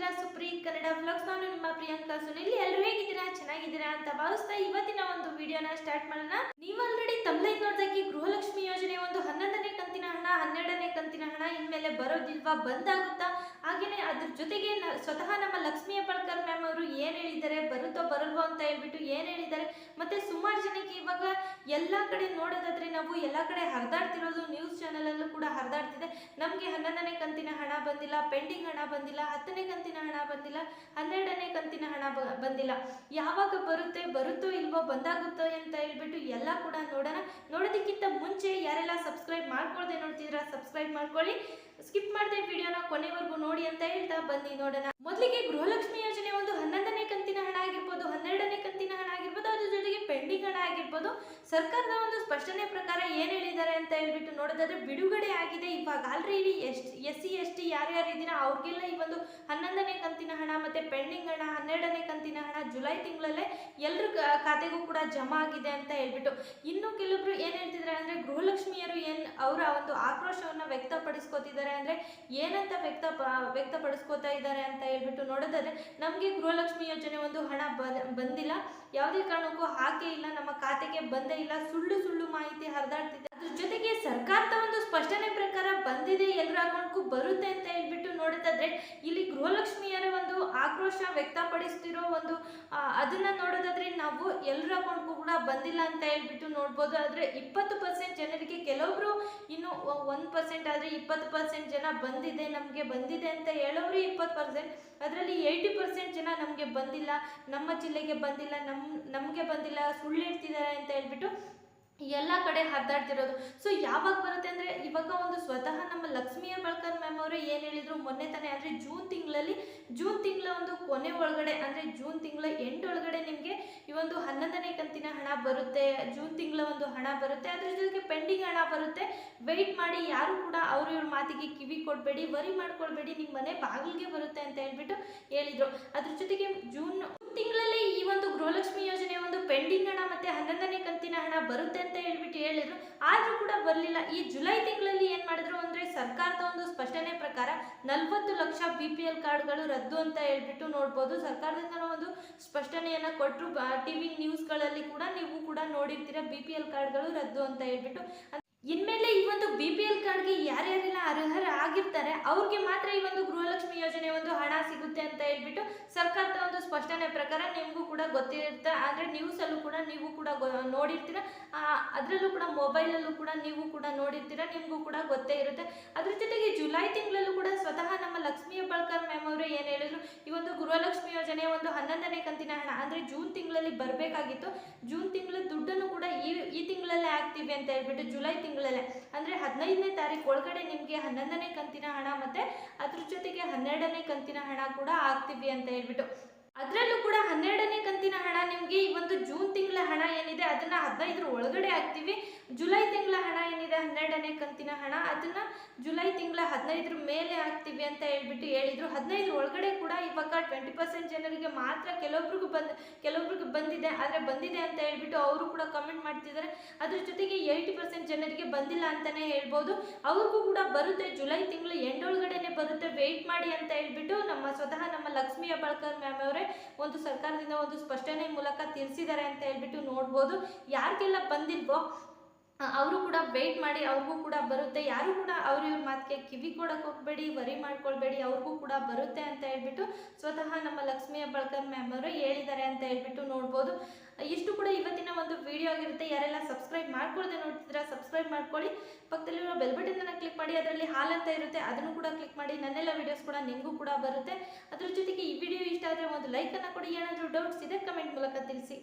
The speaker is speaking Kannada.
ನೋಡ್ತಿದ್ದೀರಾ ಸುಪ್ರೀ, ಕನ್ನಡ ವ್ಲಾಗ್ಸ್ ನಾನು ನಿಮ್ಮ ಪ್ರಿಯಾಂಕಾ ಸುನಿಲ್. ಎಲ್ಲರೂ ಹೇಗಿದ್ದೀರಾ? ಚೆನ್ನಾಗಿದ್ದೀರಾ ಅಂತ ಭಾವಿಸ್ತಾ ಇವತ್ತಿನ ಒಂದು ವಿಡಿಯೋನ ಸ್ಟಾರ್ಟ್ ಮಾಡೋಣ. ನೀವು ಆಲ್ರೆಡಿ ತಮ್ಲೈನ್ ನೋಡ್ದಕ್ಕೆ ಗೃಹಲಕ್ಷ್ಮಿ ಯೋಜನೆ ಒಂದು ಹನ್ನೊಂದನೇ ಕಂತಿನ ಹಣ, ಹನ್ನೆರಡನೇ ಕಂತಿನ ಹಣ, ಇನ್ಮೇಲೆ ಬರೋದಿಲ್ವಾ, ಬಂದಾಗುತ್ತಾ? ಹಾಗೇನೆ ಅದ್ರ ಜೊತೆಗೆ ಸ್ವತಃ ನಮ್ಮ ಲಕ್ಷ್ಮೀ ಹೆಬ್ಬಾಳ್ಕರ್ ಮ್ಯಾಮ್ ಅವರು ಏನ್ ಹೇಳಿದ್ದಾರೆ, ಬರುತ್ತೋ ಬರಲ್ವೋ ಅಂತ ಹೇಳ್ಬಿಟ್ಟು ಏನ್ ಹೇಳಿದ್ದಾರೆ, ಮತ್ತೆ ಸುಮಾರು ಜನಕ್ಕೆ ಇವಾಗ ಎಲ್ಲ ಕಡೆ ನೋಡೋದಾದ್ರೆ ನಾವು ಎಲ್ಲ ಕಡೆ ಹರಿದಾಡ್ತಿರೋದು ನ್ಯೂಸ್ ಚಾನಲ್ ಅಲ್ಲೂ ಕೂಡ ಹರಿದಾಡ್ತಿದೆ. ನಮಗೆ ಹನ್ನೊಂದನೇ ಕಂತಿನ ಹಣ ಬಂದಿಲ್ಲ ಪೆಂಡಿಂಗ್ ಹಣ ಬಂದಿಲ್ಲ, ಹತ್ತನೇ ಕಂತಿನ ಹಣ ಬಂದಿಲ್ಲ, ಹನ್ನೆರಡನೇ ಕಂತಿನ ಹಣ ಬಂದಿಲ್ಲ. ಯಾವಾಗ ಬರುತ್ತೆ, ಬರುತ್ತೋ ಇಲ್ವೋ, ಬಂದಾಗುತ್ತೋ ಅಂತ ಹೇಳ್ಬಿಟ್ಟು ಎಲ್ಲ ಕೂಡ ನೋಡೋಣ. ನೋಡೋದಕ್ಕಿಂತ ಮುಂಚೆ ಯಾರೆಲ್ಲ ಸಬ್ಸ್ಕ್ರೈಬ್ ಮಾಡ್ಕೊಳ್ದೆ ನೋಡ್ತಿದ್ರ ಸಬ್ಸ್ಕ್ರೈಬ್ ಮಾಡ್ಕೊಳ್ಳಿ. ಸ್ಕಿಪ್ ಮಾಡದೆ ವಿಡಿಯೋನ ಕೊನೆವರೆಗೂ ನೋಡಿ ಅಂತ ಹೇಳ್ತಾ ಬನ್ನಿ ನೋಡೋಣ. ಮೊದಲಿಗೆ ಗೃಹಲಕ್ಷ್ಮಿ ಯೋಜನೆ ಒಂದು ಹನ್ನೊಂದನೇ ಕಂತಿನ ಹಣ ಆಗಿರ್ಬೋದು ಹನ್ನೆರಡನೇ ಕಂತಿನ ಹಣ ಆಗಿರ್ಬೋದು ಅದ್ರ ಜೊತೆಗೆ ಪೆಂಡಿಂಗ್ ಹಣ ಆಗಿರ್ಬೋದು ಸರ್ಕಾರದ ಒಂದು ಸ್ಪಷ್ಟನೆ ಪ್ರಕಾರ ಏನ್ ಹೇಳಿದ್ದಾರೆ ಅಂತ ಹೇಳ್ಬಿಟ್ಟು ನೋಡೋದಾದ್ರೆ ಬಿಡುಗಡೆ ಆಗಿದೆ. ಇವಾಗ already S C S T ಯಾರ್ಯಾರು ಇದೀನ ಅವ್ರಿಗೆಲ್ಲ ಈ ಒಂದು ಹನ್ನೊಂದನೇ ಕಂತಿನ ಹಣ ಮತ್ತೆ ಪೆಂಡಿಂಗ್ ಹಣ, ಹನ್ನೆರಡನೇ ಕಂತಿನ ಹಣ ಜುಲೈ ತಿಂಗಳಲ್ಲೇ ಎಲ್ಲರ ಖಾತೆಗೂ ಕೂಡ ಜಮಾ ಆಗಿದೆ ಅಂತ ಹೇಳ್ಬಿಟ್ಟು. ಇನ್ನು ಕೆಲವೊಬ್ರು ಏನ್ ಹೇಳ್ತಿದ್ದಾರೆ ಅಂದ್ರೆ ಗೃಹಲಕ್ಷ್ಮಿಯರು ಏನ್ ಅವರ ಒಂದು ಆಕ್ರೋಶವನ್ನ ವ್ಯಕ್ತಪಡಿಸ್ಕೋತಿದ್ದಾರೆ ಅಂದ್ರೆ ಏನಂತ ವ್ಯಕ್ತ, ವ್ಯಕ್ತಪಡಿಸ್ಕೋತಾ ಇದ್ದಾರೆ ಅಂತ ಹೇಳ್ಬಿಟ್ಟು ನೋಡೋದಾದ್ರೆ ನಮಗೆ ಗೃಹಲಕ್ಷ್ಮಿ ಯೋಜನೆ ಒಂದು ಹಣ ಬಂದಿಲ್ಲ. ಯಾವುದೇ ಕಾರಣಕ್ಕೂ ಹಾಕೇ ಇಲ್ಲ, ನಮ್ಮ ಖಾತೆಗೆ ಬಂದೇ ಇಲ್ಲ, ಸುಳ್ಳು ಸುಳ್ಳು ಮಾಹಿತಿ ಹರಿದಾಡ್ತಿದೆ. ಅದ್ರ ಜೊತೆಗೆ ಸರ್ಕಾರದ ಒಂದು ಸ್ಪಷ್ಟನೆ ಪ್ರಕಾರ ಬಂದಿದೆ, ಎಲ್ಲರ ಅಕೌಂಟ್ಗೂ ಬರುತ್ತೆ ಅಂತ ಹೇಳ್ಬಿಟ್ಟು ನೋಡೋದಾದ್ರೆ ಇಲ್ಲಿ ಗೃಹಲಕ್ಷ್ಮಿಯರ ಒಂದು ಆಕ್ರೋಶ ವ್ಯಕ್ತಪಡಿಸ್ತಿರೋ ಒಂದು ಅದನ್ನ ನೋಡೋದಾದ್ರೆ ನಾವು ಎಲ್ಲರ ಅಕೌಂಟ್ಗೂ ಕೂಡ ಬಂದಿಲ್ಲ ಅಂತ ಹೇಳ್ಬಿಟ್ಟು ನೋಡ್ಬೋದು. ಆದ್ರೆ ಇಪ್ಪತ್ತು ಪರ್ಸೆಂಟ್ ಜನರಿಗೆ ಕೆಲವೊಬ್ರು ಇನ್ನು ಒಂದು ಪರ್ಸೆಂಟ್ ಆದ್ರೆ ಇಪ್ಪತ್ತು ಪರ್ಸೆಂಟ್ ಜನ ಬಂದಿದೆ, ನಮಗೆ ಬಂದಿದೆ ಅಂತ ಹೇಳೋರು ಇಪ್ಪತ್ತು ಪರ್ಸೆಂಟ್. ಅದರಲ್ಲಿ ಏಯ್ಟಿ ಪರ್ಸೆಂಟ್ ಜನ ನಮಗೆ ಬಂದಿಲ್ಲ, ನಮ್ಮ ಜಿಲ್ಲೆಗೆ ಬಂದಿಲ್ಲ, ನಮ್, ನಮಗೆ ಬಂದಿಲ್ಲ, ಸುಳ್ಳು ಹೇಳ್ತಿದ್ದಾರೆ ಅಂತ ಹೇಳ್ಬಿಟ್ಟು ಎಲ್ಲ ಕಡೆ ಹರಿದಾಡ್ತಿರೋದು ಸೊ ಯಾವಾಗ ಬರುತ್ತೆ ಅಂದರೆ ಇವಾಗ ಒಂದು ಸ್ವತಃ ನಮ್ಮ ಲಕ್ಷ್ಮೀ ಹೆಬ್ಬಾಳ್ಕರ್ ಮ್ಯಾಮ್ ಅವರು ಏನು ಹೇಳಿದರು? ಮೊನ್ನೆ ತಾನೇ ಅಂದರೆ ಜೂನ್ ತಿಂಗಳಲ್ಲಿ, ಜೂನ್ ತಿಂಗಳ ಒಂದು ಕೊನೆ ಒಳಗಡೆ, ಅಂದರೆ ಜೂನ್ ತಿಂಗಳ ಎಂಟು ಒಳಗಡೆ ನಿಮಗೆ ಈ ಒಂದು ಹನ್ನೊಂದನೇ ಕಂತಿನ ಹಣ ಬರುತ್ತೆ. ಜೂನ್ ತಿಂಗಳ ಒಂದು ಹಣ ಬರುತ್ತೆ. ಅದ್ರ ಜೊತೆಗೆ ಪೆಂಡಿಂಗ್ ಹಣ ಬರುತ್ತೆ. ವೆಯ್ಟ್ ಮಾಡಿ ಯಾರು ಕೂಡ ಅವರು ಇವ್ರ ಮಾತಿಗೆ ಕಿವಿ ಕೊಡಬೇಡಿ, ವರಿ ಮಾಡ್ಕೊಳ್ಬೇಡಿ ನಿಮ್ಮ ಮನೆ ಬಾಗಿಲಿಗೆ ಬರುತ್ತೆ ಅಂತ ಹೇಳ್ಬಿಟ್ಟು ಹೇಳಿದರು. ಅದ್ರ ಜೊತೆಗೆ ಜೂನ್ ತಿಂಗಳಲ್ಲಿ ಈ ಒಂದು ಗೃಹಲಕ್ಷ್ಮಿ ಯೋಜನೆ ಒಂದು ಪೆಂಡಿಂಗ್ ಹಣ ಮತ್ತು ಹನ್ನೊಂದನೇ ಬರುತ್ತೆ ಅಂತ ಹೇಳ್ಬಿಟ್ಟು ಹೇಳಿದ್ರು. ಆದ್ರೂ ಕೂಡ ಬರಲಿಲ್ಲ. ಈ ಜುಲೈ ತಿಂಗಳಲ್ಲಿ ಏನ್ ಮಾಡಿದ್ರು ಅಂದ್ರೆ ಸರ್ಕಾರದ ಒಂದು ಸ್ಪಷ್ಟನೆ ಪ್ರಕಾರ ನಲ್ವತ್ತು ಲಕ್ಷ ಬಿ ಪಿ ಎಲ್ ಕಾರ್ಡ್ಗಳು ರದ್ದು ಅಂತ ಹೇಳ್ಬಿಟ್ಟು ನೋಡ್ಬೋದು. ಸರ್ಕಾರದಿಂದ ಒಂದು ಸ್ಪಷ್ಟನೆಯನ್ನ ಕೊಟ್ಟರು ಟಿವಿ ನ್ಯೂಸ್ಗಳಲ್ಲಿ ಕೂಡ ನೀವು ಕೂಡ ನೋಡಿರ್ತೀರ ಬಿ ಪಿ ಎಲ್ ಕಾರ್ಡ್ಗಳು ರದ್ದು ಅಂತ ಹೇಳ್ಬಿಟ್ಟು. ಇನ್ಮೇಲೆ ಈ ಒಂದು ಬಿ ಪಿ ಎಲ್ ಕಾರ್ಡ್ಗೆ ಯಾರ್ಯಾರೆಲ್ಲ ಅರ್ಹರ ಆಗಿರ್ತಾರೆ, ಅವ್ರಿಗೆ ಮಾತ್ರ ಈ ಒಂದು ಗೃಹಲಕ್ಷ್ಮಿ ಯೋಜನೆ ಒಂದು ಹಣ ಸಿಗುತ್ತೆ ಅಂತ ಹೇಳ್ಬಿಟ್ಟು ಸರ್ಕಾರದ ಒಂದು ಸ್ಪಷ್ಟನೆ ಪ್ರಕಾರ ನಿಮಗೂ ಕೂಡ ಗೊತ್ತಿರುತ್ತೆ. ಆದರೆ ನ್ಯೂಸಲ್ಲೂ ಕೂಡ ನೀವು ಕೂಡ ನೋಡಿರ್ತೀರ. ಅದರಲ್ಲೂ ಕೂಡ ಮೊಬೈಲಲ್ಲೂ ಕೂಡ ನೀವು ಕೂಡ ನೋಡಿರ್ತೀರ, ನಿಮಗೂ ಕೂಡ ಗೊತ್ತೇ ಇರುತ್ತೆ. ಅದ್ರ ಜೊತೆಗೆ ಜುಲೈ ತಿಂಗಳಲ್ಲೂ ಕೂಡ ಸ್ವತಃ ನಮ್ಮ ಲಕ್ಷ್ಮೀ ಹೆಬ್ಬಾಳ್ಕರ್ ಮ್ಯಾಮ್ ಅವರು ಏನು ಹೇಳಿದ್ರು, ಈ ಒಂದು ಗೃಹಲಕ್ಷ್ಮಿ ಯೋಜನೆ ಒಂದು ಹನ್ನೊಂದನೇ ಕಂತಿನ ಹಣ, ಅಂದರೆ ಜೂನ್ ತಿಂಗಳಲ್ಲಿ ಬರಬೇಕಾಗಿತ್ತು. ಜೂನ್ ತಿಂಗಳ ದುಡ್ಡನ್ನು ಕೂಡ ಹಾಕ್ತೀವಿ ಅಂತ ಹೇಳ್ಬಿಟ್ಟು ಜುಲೈ ತಿಂಗಳಲ್ಲೇ. ಅಂದರೆ ಹದಿನೈದನೇ ತಾರೀಕು ಒಳಗಡೆ ನಿಮಗೆ ಹನ್ನೊಂದನೇ ಕಂತಿನ ಹಣ ಮತ್ತು ಅದ್ರ ಜೊತೆಗೆ ಹನ್ನೆರಡನೇ ಕಂತಿನ ಹಣ ಕೂಡ ಹಾಕ್ತೀವಿ ಅಂತ ಹೇಳ್ಬಿಟ್ಟು. ಅದರಲ್ಲೂ ಕೂಡ ಹನ್ನೆರಡನೇ ಕಂತಿನ ಹಣ ನಿಮಗೆ ಈ ಒಂದು ಜೂನ್ ತಿಂಗಳ ಹಣ ಏನಿದೆ, ಅದನ್ನ ಹದಿನೈದರ ಒಳಗಡೆ ಹಾಕ್ತೀವಿ. ಜುಲೈ ಹನ್ನೆರಡನೇ ಕಂತಿನ ಹಣ. ಅದನ್ನ ಜುಲೈ ತಿಂಗಳ ಹದಿನೈದರ ಮೇಲೆ ಹಾಕ್ತೀವಿ ಅಂತ ಹೇಳ್ಬಿಟ್ಟು ಹೇಳಿದ್ರು. ಹದಿನೈದು ಒಳಗಡೆ ಕೂಡ ಇವಾಗ ಟ್ವೆಂಟಿ ಪರ್ಸೆಂಟ್ ಜನರಿಗೆ ಮಾತ್ರ ಕೆಲವೊಬ್ರಿಗೂ ಬಂದ್, ಕೆಲವೊಬ್ರಿಗೆ ಬಂದಿದೆ. ಆದರೆ ಬಂದಿದೆ ಅಂತ ಹೇಳ್ಬಿಟ್ಟು ಅವರು ಕೂಡ ಕಮೆಂಟ್ ಮಾಡ್ತಿದ್ದಾರೆ ಅದ್ರ ಜೊತೆಗೆ ಏಯ್ಟಿ ಪರ್ಸೆಂಟ್ ಜನರಿಗೆ ಬಂದಿಲ್ಲ ಅಂತಾನೆ ಹೇಳ್ಬೋದು. ಅವ್ರಿಗೂ ಕೂಡ ಬರುತ್ತೆ. ಜುಲೈ ತಿಂಗಳ ಎಂಡ್ ಒಳಗಡೆನೆ ಬರುತ್ತೆ. ವೆಯ್ಟ್ ಮಾಡಿ ಅಂತ ಹೇಳ್ಬಿಟ್ಟು ನಮ್ಮ ಸ್ವತಃ ನಮ್ಮ ಲಕ್ಷ್ಮೀ ಹೆಬ್ಬಾಳ್ಕರ್ ಮ್ಯಾಮ್ ಅವರೇ ಒಂದು ಸರ್ಕಾರದಿಂದ ಒಂದು ಸ್ಪಷ್ಟನೆ ಮೂಲಕ ತಿಳಿಸಿದ್ದಾರೆ ಅಂತ ಹೇಳ್ಬಿಟ್ಟು ನೋಡ್ಬೋದು. ಯಾರಿಗೆಲ್ಲ ಬಂದಿಲ್ವೋ ಅವರು ಕೂಡ ವೆಯ್ಟ್ ಮಾಡಿ ಅವ್ರಿಗೂ ಕೂಡ ಬರುತ್ತೆ. ಯಾರು ಕೂಡ ಅವ್ರ ಇವ್ರ ಮಾತಿಗೆ ಕಿವಿ ಕೊಡಕ್ಕೆ ಹೋಗ್ಬೇಡಿ ವರಿ ಮಾಡ್ಕೊಳ್ಬೇಡಿ, ಅವ್ರಿಗೂ ಕೂಡ ಬರುತ್ತೆ ಅಂತ ಹೇಳ್ಬಿಟ್ಟು ಸ್ವತಃ ನಮ್ಮ ಲಕ್ಷ್ಮಿಯ ಹೆಬ್ಬಾಳ್ಕರ್ ಮ್ಯಾಮ್ ಅವರು ಹೇಳಿದ್ದಾರೆ ಅಂತ ಹೇಳ್ಬಿಟ್ಟು ನೋಡ್ಬೋದು. ಇಷ್ಟು ಕೂಡ ಇವತ್ತಿನ ಒಂದು ವಿಡಿಯೋ ಆಗಿರುತ್ತೆ. ಯಾರೆಲ್ಲ ಸಬ್ಸ್ಕ್ರೈಬ್ ಮಾಡ್ಕೊಳ್ದೆ ನೋಡ್ತಿದ್ರೆ ಸಬ್ಸ್ಕ್ರೈಬ್ ಮಾಡ್ಕೊಳ್ಳಿ. ಪಕ್ಕದಲ್ಲಿರೋ ಬೆಲ್ ಕ್ಲಿಕ್ ಮಾಡಿ, ಅದರಲ್ಲಿ ಹಾಲ್ ಅಂತ ಇರುತ್ತೆ, ಅದನ್ನು ಕೂಡ ಕ್ಲಿಕ್ ಮಾಡಿ, ನನ್ನೆಲ್ಲ ವಿಡಿಯೋಸ್ ಕೂಡ ನಿಮಗೂ ಕೂಡ ಬರುತ್ತೆ. ಅದ್ರ ಜೊತೆಗೆ ಈ ವಿಡಿಯೋ ಇಷ್ಟ ಆದರೆ ಒಂದು ಲೈಕನ್ನು ಕೊಡಿ, ಏನಾದರೂ ಡೌಟ್ಸ್ ಇದೆ ಕಮೆಂಟ್ ಮೂಲಕ ತಿಳಿಸಿ.